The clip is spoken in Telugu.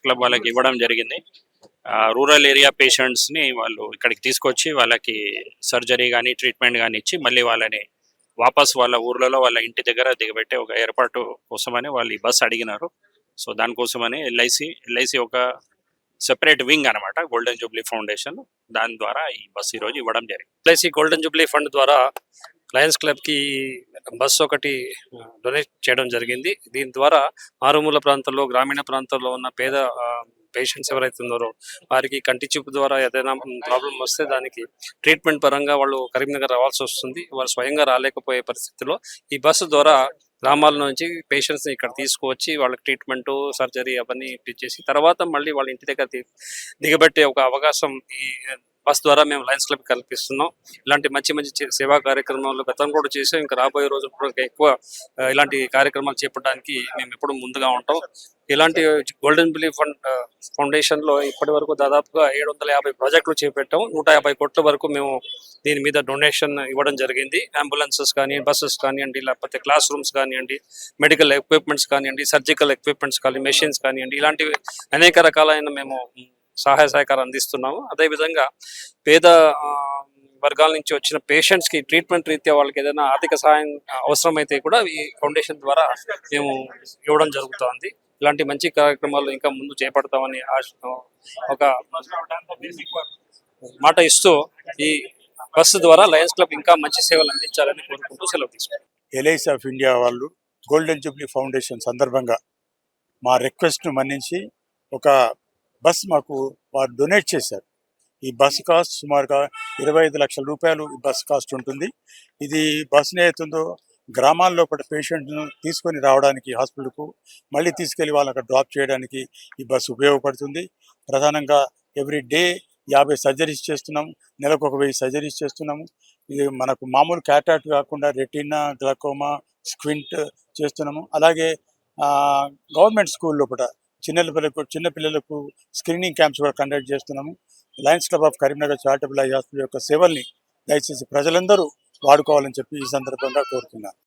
లయన్స్ క్లబ్ వాళ్ళకి ఇవ్వడం జరిగింది. రూరల్ ఏరియా పేషెంట్స్ని వాళ్ళు ఇక్కడికి తీసుకొచ్చి వాళ్ళకి సర్జరీ కానీ ట్రీట్మెంట్ కానీ ఇచ్చి మళ్ళీ వాళ్ళని వాపస్ వాళ్ళ ఊర్లలో వాళ్ళ ఇంటి దగ్గర దిగబెట్టే ఒక ఏర్పాటు కోసమని వాళ్ళు ఈ బస్ అడిగినారు. సో దానికోసమని ఎల్ఐసి ఎల్ఐసి ఒక సెపరేట్ వింగ్ అనమాట గోల్డెన్ జూబ్లీ ఫౌండేషన్ దాని ద్వారా ఈ బస్ ఈరోజు ఇవ్వడం జరిగింది. ఎల్ఐసి గోల్డెన్ జూబ్లీ ఫండ్ ద్వారా లయన్స్ క్లబ్కి బస్ ఒకటి డొనేట్ చేయడం జరిగింది. దీని ద్వారా మారుమూల ప్రాంతాల్లో గ్రామీణ ప్రాంతాల్లో ఉన్న పేద పేషెంట్స్ ఎవరైతే ఉన్నారో వారికి కంటి చూపు ద్వారా ఏదైనా ప్రాబ్లం వస్తే దానికి ట్రీట్మెంట్ పరంగా వాళ్ళు కరీంనగర్ రావాల్సి వస్తుంది. వారు స్వయంగా రాలేకపోయే పరిస్థితిలో ఈ బస్సు ద్వారా గ్రామాల నుంచి పేషెంట్స్ని ఇక్కడ తీసుకువచ్చి వాళ్ళకి ట్రీట్మెంట్ సర్జరీ అవన్నీ ఇప్పించేసి తర్వాత మళ్ళీ వాళ్ళ ఇంటి దగ్గర దిగబెట్టే ఒక అవకాశం ఈ బస్ ద్వారా మేము లయన్స్ క్లబ్ కల్పిస్తున్నాం. ఇలాంటి మంచి మంచి సేవా కార్యక్రమాలు గతం కూడా చేసాం ఇంకా రాబోయే రోజులు కూడా ఎక్కువ ఇలాంటి కార్యక్రమాలు చేపట్టడానికి మేము ఎప్పుడు ముందుగా ఉంటాం. ఇలాంటి గోల్డెన్ బిలీఫ్ ఫండ్ ఫౌండేషన్లో ఫౌండేషన్లో ఇప్పటి వరకు దాదాపుగా ఏడు వందల యాభై ప్రాజెక్టులు చేపట్టాం. నూట యాభై కోట్ల వరకు మేము దీని మీద డొనేషన్ ఇవ్వడం జరిగింది. అంబులెన్సెస్ కానీ బస్సెస్ కానివ్వండి లేకపోతే క్లాస్ రూమ్స్ కానివ్వండి మెడికల్ ఎక్విప్మెంట్స్ కానివ్వండి సర్జికల్ ఎక్విప్మెంట్స్ కానీ మెషిన్స్ కానివ్వండి ఇలాంటివి అనేక రకాలైన మేము సహాయ సహకారం అందిస్తున్నాము. అదేవిధంగా పేద వర్గాల నుంచి వచ్చిన పేషెంట్స్కి ట్రీట్మెంట్ రీత్యా వాళ్ళకి ఏదైనా ఆర్థిక సహాయం అవసరమైతే కూడా ఈ ఫౌండేషన్ ద్వారా మేము ఇవ్వడం జరుగుతోంది. ఇలాంటి మంచి కార్యక్రమాలు ఇంకా ముందు చేపడతామని ఒక మాట ఇస్తూ ఈ బస్సు ద్వారా లయన్స్ క్లబ్ ఇంకా మంచి సేవలు అందించాలని కోరుకుంటూ సెలవు తీసుకున్నాం ఎల్ఐసి ఆఫ్ ఇండియా వాళ్ళు గోల్డెన్ జూబ్లీ ఫౌండేషన్ సందర్భంగా మా రిక్వెస్ట్ను మన్నించి ఒక బస్ మాకు వారు డొనేట్ చేశారు. ఈ బస్ కాస్ట్ సుమారుగా ఇరవై ఐదు లక్షల రూపాయలు ఈ బస్ కాస్ట్ ఉంటుంది. ఇది బస్ ఏతుందో గ్రామాల్లో కూడా పేషెంట్ను తీసుకొని రావడానికి హాస్పిటల్కు మళ్ళీ తీసుకెళ్ళి వాళ్ళని అక్కడ డ్రాప్ చేయడానికి ఈ బస్సు ఉపయోగపడుతుంది. ప్రధానంగా ఎవ్రీ డే యాభై సర్జరీస్ చేస్తున్నాం. నెలకు ఒక వెయ్యి సర్జరీస్ చేస్తున్నాము. ఇది మనకు మామూలు క్యాటాట్ కాకుండా రెటీనా గ్లకోమా స్క్వింట్ చేస్తున్నాము. అలాగే గవర్నమెంట్ స్కూల్ కూడా చిన్న పిల్లలకు చిన్న పిల్లలకు స్క్రీనింగ్ క్యాంప్స్ కూడా కండక్ట్ చేస్తున్నాము. Lions club of Karimnagar charitable hospital యొక్క సేవల్ని దయచేసి ప్రజలందరూ వాడుకోవాలని చెప్పి ఈ సందర్భంగా కోరుతున్నాను.